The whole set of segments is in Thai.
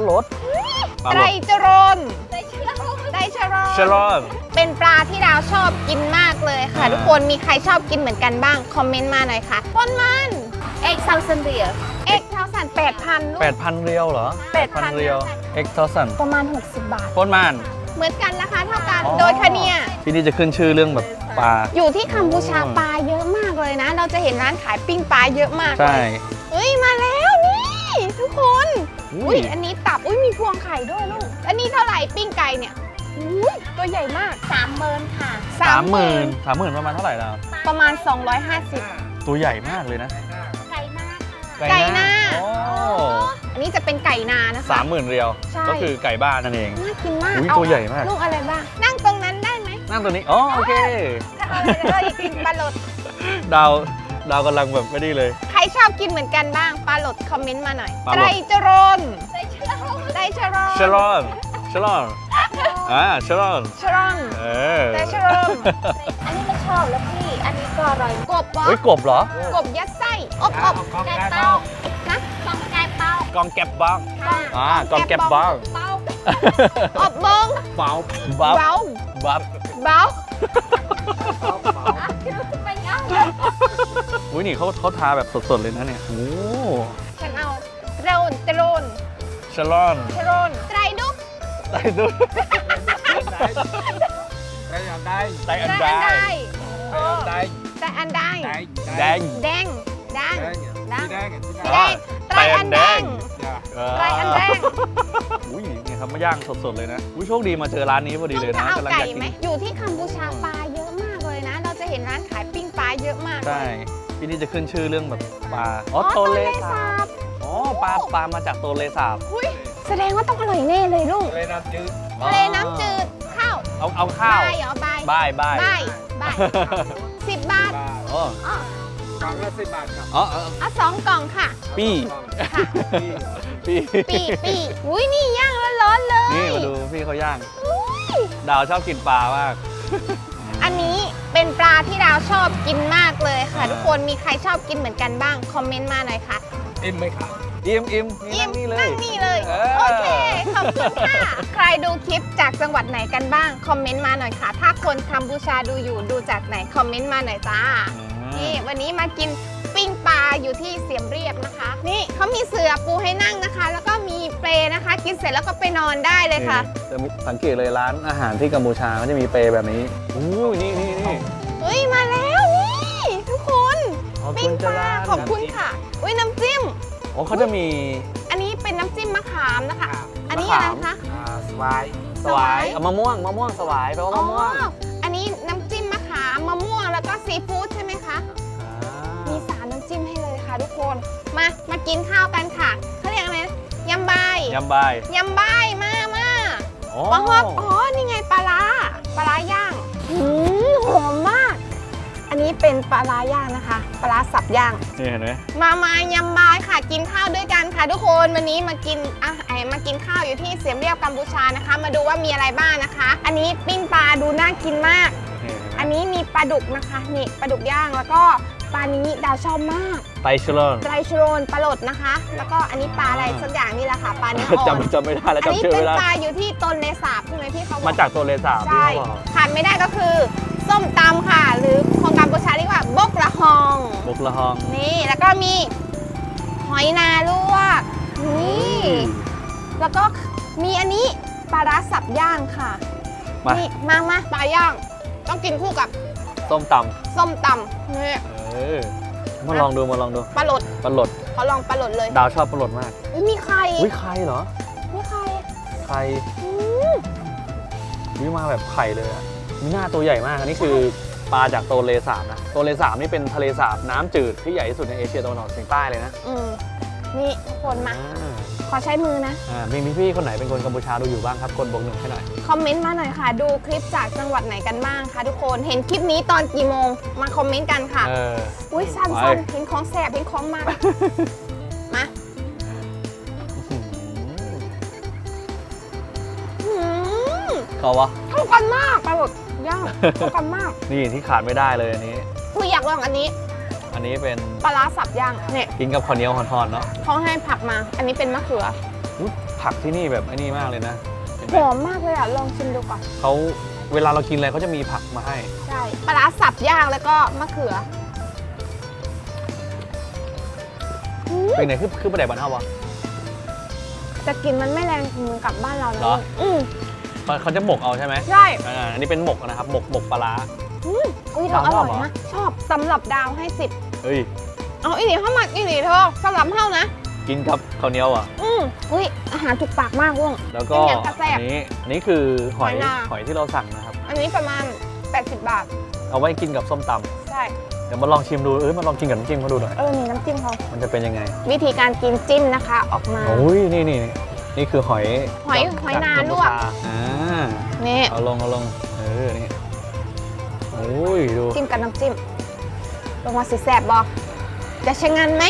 ลาลดปลาไตลรดจรนไตรชรน เชลอนเป็นปลาที่ดาวชอบกินมากเลยค่ะ อ่า ทุกคนมีใครชอบกินเหมือนกันบ้าง คอมเมนต์มาหน่อยค่ะปนมันเอ็กซาวซันเดียเอ็กซาวซันแปดพันลูก 8,000 เรียวเหรอ8,000 เรียวเอ็กซ์ทอสันประมาณ 60 บาท โคตรมันเหมือนกันราคาเท่ากัน อ๋อ โดยคะเนีย ที่นี่จะขึ้นชื่อเรื่องแบบปลา อยู่ที่กัมพูชาอืมปลาเยอะมากเลยนะ เราจะเห็นร้านขายปิ้งปลาเยอะมากใช่เลยเฮ้ย มาแล้วนี่ทุก คน อุ้อุ้ยยอันนี้ตับ อุ้ยมีพวงไข่ด้วยลูก อันนี้เท่าไหร่ปิ้งไก่เนี่ย อุ้ยตัวใหญ่มากสามเมินค่ะสามหมื่นสามหมื่นประมาณเท่าไหร่แล้วประมาณ 250 ตัวใหญ่มากเลยนะ ไก่หน้าไก่หน้าโอ้โอ้อันนี้จะเป็นไก่นานะคะสามหมื่นเรียวใช่ก็คือไก่บ้านนั่นเอง น่ากินมากอุ๊ยเอตัวใหญ่มาก ลูกอะไรบ้าง นั่งตรงนั้นได้ไหม นั่งตัวนี้ อ๋อ โอเค ถ้าเอาอะไรก็อยากกินปลาหลดดาว ดาวกำลังแบบไม่ดีเลย ใครชอบกินเหมือนกันบ้างปลาหลดคอมเมนต์มาหน่อยปลาหลดไตรจรนไตรจรนเชลอนเชลอนอ่าเชลอนชรอนเออแต่เชลอนอันนี้ไม่ชอบแล้วพี่ อันนี้ก็อร่อยกบเหรอเฮ้ยกบเหรอ กบยัดไส้อบอบไก่เป้านะต้องไก่เป้ากองแก็บบ้างค่ะอ่ากองแก็บบ้างเป้าอบบงเบาบับเบาบับ เบาไปย่าง อุ้ยนี่เขาเขาทาแบบสดๆเลยนะเนี่ยโอ้ฉันเอาโดรนโดรนเชลอนโดรนไตรดุกไตดูไตอันไตรได้อันใดไตอันได้ไตรอันใดแดงแดงแดงแดงอ่าไตรอันแดงาไตรอันแดงอุ้ยนี่ครับมาย่างสดๆเลยนะอุ้ยโชคดีมาเจอร้านนี้พอดีเลยจะนะเอากำลังไก่อยากกิไหมนอยู่ที่กัมพูชาปลาเยอะมากเลยนะ เราจะเห็นร้านขายปิ้งปลาเยอะมากใช่ ที่นี่จะขึ้นชื่อเรื่องแบบปลาอ๋อ๋ออโตโตเลเลสาสาบบอ๋อปลาปลามาจากโตเลสาบอุ้ยแสดงว่าต้องอร่อยแน่เลยลูก เลยน้ำจืดทะเลน้ำจืดข้าว เอาเอาข้าวบายเหรอบายบายบายบายบายสิบบาทบาทอ๋ออ๋อกล่องละสิบบาทครับอ๋อเออเอาสองกล่องค่ะ ปี้ค่ะปี้ปีปีอุ้ยนี่ย่างร้อนๆเลย นี่มาดูพี่เขาย่างอุ้ยดาวชอบกินปลามาก อันนี้ เป็นปลาที่ดาวชอบกินมากเลยค่ะ ทุกคนมีใครชอบกินเหมือนกันบ้าง คอมเมนต์มาหน่อยค่ะอิ่มไหมครับ อิมอิมนี่ยิ้นั่มงนี่เลยนั่งนี่เลยเออ โอเคขอบคุณค่ะใครดูคลิปจากจังหวัดไหนกันบ้างคอมเมนต์มาหน่อยค่ะ ถ้าคนกัมพูชาดูอยู่ดูจากไหนคอมเมนต์มาหน่อยจ้านี่วันนี้มากินปิ้งปลาอยู่ที่เสียมเรียบนะคะ นี่เขามีเสือปูให้นั่งนะคะ แล้วก็มีเปลนะคะ กินเสร็จแล้วก็ไปนอนได้เลยค่ะนี่จะมีสังเกตเลยร้านอาหารที่กัมพูชาเขาจะมีเปรย์แบบนี้อู้ยนี่นี่นี่เฮ้ยมาแล้วนี่ทุกคนขอบปิ้คุงณปจ้าลาร้านขอบคุณค่ะอุ้ยน้ำจิ้ม โอ้เขาจะมีอันนี้เป็นน้ำจิ้มมะขามนะคะครับอันนี้มะอะไรขามคะ อ่าสวายสวายเอามะม่วงมะม่วงสวายแปลว่ามะม่วงอ๋ออันนี้น้ำจิ้มมะขามมะม่วงแล้วก็ซีฟู้ดใช่ไหมคะ มีสามน้ำจิ้มให้เลยค่ะทุกคน มา มากินข้าวกันค่ะเขาเรียกอะไรนะยำบายยำบายยำบายมามาอ๋อปลาฮอบอ๋อ นี่ไงปลาร้าปลาร้าย่างหืมหอมมาก อันนี้เป็นปลาร้าย่างนะคะ ปลาร้าสับย่าง นี่เห็นไหมมามายำบายค่ะกินข้าวด้วยกันค่ะทุกคนวันนี้มากินอะไอมากินข้าวอยู่ที่เสียมเรียบกัมพูชานะคะ มาดูว่ามีอะไรบ้างนะคะ อันนี้ปิ้งปลาดูน่ากินมาก นี่เห็นไหมอันนี้มีปลาดุกนะคะนี่ปลาดุกย่างแล้วก็ปลานี้ดาวชอบมากไตชลอนไตรชโรนปลาหลดนะคะ แล้วก็อันนี้ปลาอะไรสักอย่างนี่แหละค่ะปลาเนื้ออ่อนจำจำไม่ได้แล้วอันนี้จำชื่อเป็นไม่ได้ปลาอยู่ที่ต้นเลสาบใช่ไหมพี่เขาบอกมาจากโตเลสาบใช่ที่เขาบอกขาดไม่ได้ก็คือ ส้มตำค่ะ หรือของกัมพูชาเรียกว่าบกละฮองบุกละฮองนี่แล้วก็มีหอยนาลวกนี่แล้วก็มีอันนี้ปลาร้าสับย่างค่ะมานี่มามาปลาย่าง ต้องกินคู่กับส้มตส้มตำนี่ำเออมาลองดูมาลองดูปลาหลดปลาหลดขอลองปลาหลดเลย ดาวชอบปลาหลดมากอุ๊ยมีไข่อุ้ยไข่เหรอมีไข่ไข่อืมวิมาแบบไข่เลยอะมี หน้าตัวใหญ่มากอันนี้คือปลาจากโตเลสาบนะโตเลสาบนี่เป็นทะเลสาบน้ำจืดที่ใหญ่ที่สุดในเอเชียตะวันออกเฉียงใต้เลยนะอืมนี่ทุกคนมา อ่าขอใช้มือนะ อ่ามีพี่ๆคนไหนเป็นคนกัมพูชาดูอยู่บ้างครับกดบวกหนึ่งให้หน่อย คอมเมนต์มาหน่อยค่ะ ดูคลิปจากจังหวัดไหนกันบ้างคะทุกคน เห็นคลิปนี้ตอนกี่โมง มาคอมเมนต์กันค่ะ เออ อุ้ยสั้นไปสั้นเห็นของแสบเห็นของมัน มาอื้อหืออืมเขาวะ เข้ากันมากปลาหมึก ย่างเข้ากันมาก นี่ที่ขาดไม่ได้เลยอันนี้อุ้ยอยากลองอันนี้ อันนี้เป็นปลาร้าสับย่างเนี่ยกินกับข้าวเหนียวหอนๆเนาะเขาให้ผักมา อันนี้เป็นมะเขืออุ๊ยผักที่นี่แบบไอ้นี่มากเลยนะเห็นไหหมอมมากเลยอะ ลองชิมดูก่อน เขาเวลาเรากินอะไรเขาจะมีผักมาให้ ใช่ปลาร้าสับย่างแล้วก็มะเขืออืมเป็นไงคือคือประเดี๋ยวบันเทาวะ แต่กลินมันไม่แรงเหมือนกับบ้านเรานะเหรอ อืม เขาเขาจะหมกเอาใช่ไหมใช่อ่าอันนี้เป็นหมกนะครับหมกหมกปลาร้า อืมอุ้ยเราอดาวชร่ออบยเหรอ นะชอบสำหรับดาวให้สิบเฮ้ย เอาอีหลีเข้ามาอีหลีเธอสำหรับเท่านะ กินกับข้าวเหนียวอะ อืมอุ้ยอาหารถูกปากมากว่ง แล้วก็เป็นอย่างกระแสบอันนี้อันนี้คือหอยหอยนา หอยที่เราสั่งนะครับ อันนี้ประมาณ 80 บาท เอาไว้กินกับส้มตำใช่ เดี๋ยวมาลองชิมดูเอ้ยมาลองกินกับน้ำจิ้มเขาดูหน่อยเออนี่น้ำจิ้มเขามันจะเป็นยังไง วิธีการกินจิ้มนะคะ ออกมา โอ้ยนี่นี่นี่ นี่คือหอยหอยจากหอยนาจากลวก กัมพูชาอ่านี่เอาลงเอาลงเออนี่โอ้ยดูจิ้มกับน้ำจิ้มลงมาสิแสบบอกจะใช้งานไหม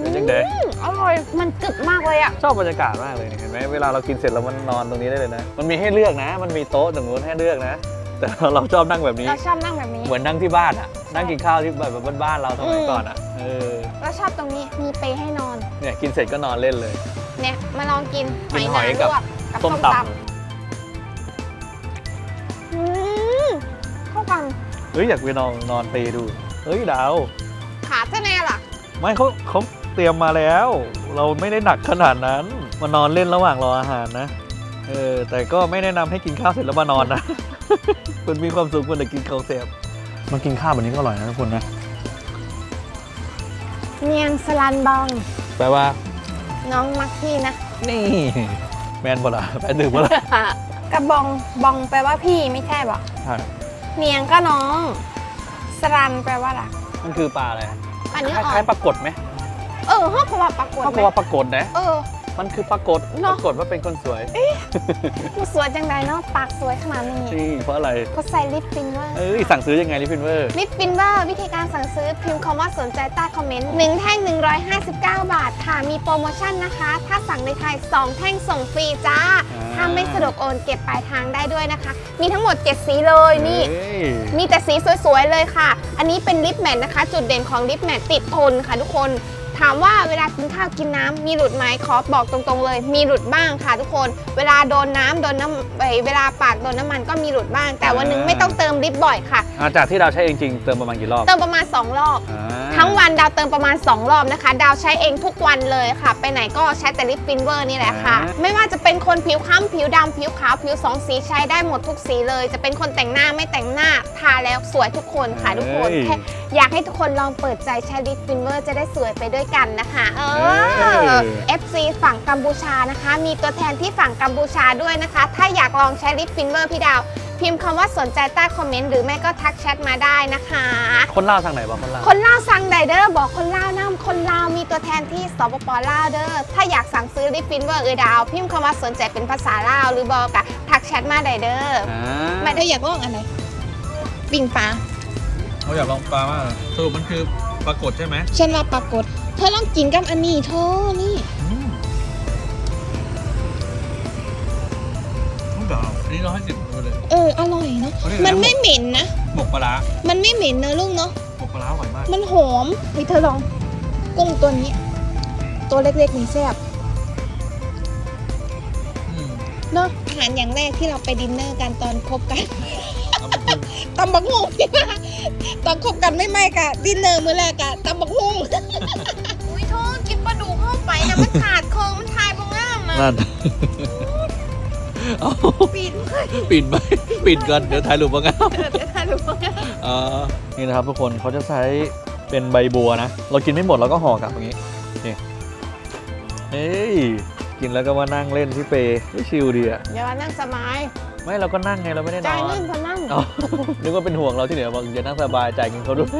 เป็นยังไงอืมอร่อยมันกึบมากเลยอะ ชอบบรรยากาศมากเลยเนี่ยเห็นไหมเวลาเรากินเสร็จแล้วมันนอนตรงนี้ได้เลยนะ มันมีให้เลือกนะ มันมีโต๊ะตรงนู้นให้เลือกนะ แต่เราชอบนั่งแบบนี้ เราชอบนั่งแบบนี้ เหมือนนั่งที่บ้านอะนั่งกินข้าวที่แบบบ้านๆเราสมัยอืมก่อนอะเออ เราชอบตรงนี้มีเปรย์ให้นอน เนี่ยกินเสร็จก็นอนเล่นเลย เนี่ยมาลองกินหกิอยนหนาอยลกับวกกับส้ส้มมตตำอืมเข้ากันำเฮ้ยอยากไปนอนนอนเปรย์ดูเฮ้ยดาว ขาเจะแน่ล่ะ ไม่เขาเขาเตรียมมาแล้ว เราไม่ได้หนักขนาดนั้น มานอนเล่นระหว่างรออาหารนะ เออ แต่ก็ไม่แนะนำให้กินข้าวเสร็จแล้วมานอนนะมันมีความสุขมันแต่กินข้าวเสร็จมันกินข้าวแบบนี้ก็อร่อยนะทุกคนนะ เนียงสลันบอง แปลว่า น้องมักพี่นะ นี่ แมนบ่ล่ะแปลดื่มบ่ล่ะกระบองบองแปลว่าพี่ไม่ใช่บอกใช่เนียงก็น้อง สลันแปลว่าอะไรมันคือปลาอะไรอันนี้คอ่อล้ายนๆปลากดไหมเออห้องเขาว่าปรากฏเขาไหมบอกว่าปลากดนะ เออ มันคือปรากฏเนปอะ รากฏว่าเป็นคนสวยผู้สวยจังใดเนาะปากสวยขนาดนี้นี่เพราะอะไรก็ใส่ลิปฟินเวอร์เอ้ยสั่งซื้อยังไงลิฟินเวอร์ ลิปฟินเวอร์วิธีการสั่งซื้อพิมพ์คำว่าสนใจใต้คอมเมนต์1แท่ง 159 บาทค่ะมีโปรโมชั่นนะคะ ถ้าสั่งในไทย 2 แท่งส่งฟรีจ้าถ้าไม่สะดวกโอนเก็บปลายทางได้ด้วยนะคะ มีทั้งหมด 7 สีเลยนี่ เอ้ยมีแต่สีสวยๆเลยค่ะ อันนี้เป็นลิปแมทนะคะ จุดเด่นของลิปแมทติดทนค่ะทุกคน ถามว่าเวลากินข้าวกินน้ำมีหลุดไหมขอบอกตรงๆ เลย มีหลุดบ้างค่ะทุกคน เวลาโดนน้ำโดนน้ำเวลาปากโดนน้ำมันก็มีหลุดบ้าง แต่วันหนึงไม่ต้องเติมลิปบ่อยค่ะ อ่าจากที่เราใช้จริงๆเติมประมาณกี่รอบเติมประมาณ 2 รอบ อ่าทั้งวันดาวเติมประมาณ 2 รอบนะคะ ดาวใช้เองทุกวันเลยค่ะ ไปไหนก็ใช้แต่ลิปฟินเวอร์นี่แหละค่ะ ไม่ว่าจะเป็นคนผิวคล้ำผิวดำผิวขาวผิวสองสีใช้ได้หมดทุกสีเลย จะเป็นคนแต่งหน้าไม่แต่งหน้าทาแล้วสวยทุกคนค่ะทุกคนเอ้ยแค่อยากให้ทุกคนลองเปิดใจใช้ลิปฟินเวอร์จะได้สวยไปด้วยกันนะคะ เอเอ้อย FC ฝั่งกัมพูชานะคะ มีตัวแทนที่ฝั่งกัมพูชาด้วยนะคะ ถ้าอยากลองใช้ลิปฟินเวอร์พี่ดาว พิมพ์คำว่าสนใจใต้คอมเมนต์หรือไม่ก็ทักแชทมาได้นะคะ คนเล่าวทางไหนบ้างคนเล่าวคนลาวสั่งไดเดอร์บอกคนลาวนํคนลาวมีตัวแทนที่สปปลาวเด้อถ้าอยากสั่งซื้อลิปฟินเวอร์เออดาว พิมพ์คำว่าสนใจเป็นภาษาลาวหรือบอกอะทักแชทมาไดเดอร์อ่าไม่ได้อยากลองอะไรปิ่งปลาเขาอยากลองปลามากสรุปมันคือปรากฏใช่ไหมฉันว่าปรากฏ เธอลองกินกับอันนี้เธอนี่ลูกดาวอันนี้เราให้สิบ เลยเอออร่อยเนาะเขาเรียกมันอะไรนะไม่เหม็นนะ หมกปลาร้ามันไม่เหม็นเนอะลูกเนาะหมกปลาร้าอร่อยมาก มันหอมเฮ้ยเธอลองกุ้งตัวนี้ ตัวเล็กๆนี่แซ่บอืมเนาะอาหารอย่างแรกที่เราไปดินเนอร์กันตอนคบกัน เอาไปปรุงตำบักหุ่งตอนคบกันไม่ไม่กะดินเนอร์มื้อแรกกะตำบักหุ่งอุ้ยโทษกินปลาดุกเข้าไปนะมันขาดโครงมันทายบงงามนะนั่น เอาปิดเลยปิดไปปิดก่อนเดี๋ยวถ่ายรูปบ้างครับเดี๋ยวทายดูบงงามอ่านี่นะครับทุกคนเขาจะใช้เป็นใบบัวนะ เรากินไม่หมดเราก็ห่อกลับอย่างนี้นี่เอ้ยกินแล้วก็มานั่งเล่นที่เปย์เฮ้ยชิลดีอะอย่ามานั่งสบายไม่เราก็นั่งไงเราไม่ได้นจ่ายอนเงินพอนั่งอ๋อนึกว่าเป็นห่วงเราที่เหลือบอกอย่านั่งสบายจ่ายเงินเขาด้วย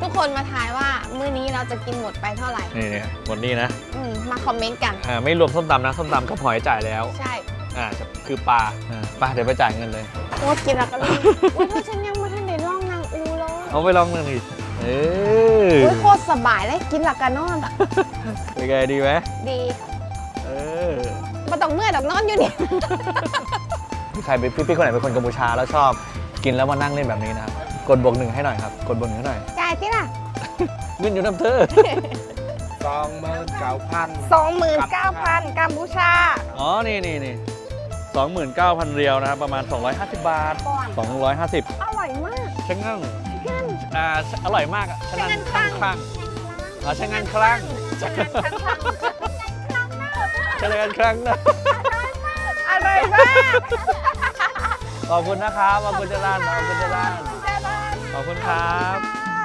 ทุกคนมาทายว่ามื้อนี้เราจะกินหมดไปเท่าไหร่นี่เนี่ยหมดนี่นะ อืมมาคอมเมนต์กัน อ่าไม่รวมส้มตำนะส้มตำกับหอยจ่ายแล้ว ใช่ อ่าะคือปลาปลาเดี๋ยวไปจ่ายเงินเลยโอ้กินอะไรกันเลยโอ้ฉันยังไม่ทันได้ลองนางอูเลยเอาไปลองหนึ่งดิเออโคตรสบายเลยกินหลักกันนอน เป็นไงดีไหมดีเออมาต้องเมื่อยดอกนอนอยู่นี่ มีใครเป็นพี่ๆคนไหนเป็นคนกัมพูชาแล้วชอบ กินแล้วมานั่งเล่นแบบนี้นะครับกดบวกหนึ่งให้หน่อยครับกดบวกหนึ่งให้หน่อยจ่ายที่ล่ะเงินอยู่น้ำเธอสองหมื่นเก้าพันสองหมื่นเก้าพันกัมพูชาอ๋อนี่นี่นี่ 29,000 เรียวนะครับประมาณ 250 บาท ก่อน250อร่อยมากช่างั่งเพื่อนอ่าอร่อยมากอะช่างงั่งคลั่งคช่างงั่งคลั่งฉันงครั้งคลั่งหช่างงั่งคลั่งนะอร่อยมากขอบคุณนะครับขอบคุณเจรานขอบคุณเจรานขอบคุณครับ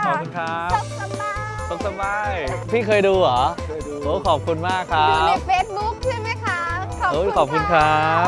ขอบคุณครับจบสบาย สุสบายพี่เคยดูเหรอเคยดูโอ้ขอบคุณมากครัดูในเฟซบุ๊กใช่ไหมคะ ขอบโอ้ยคุณขอบคุณครับ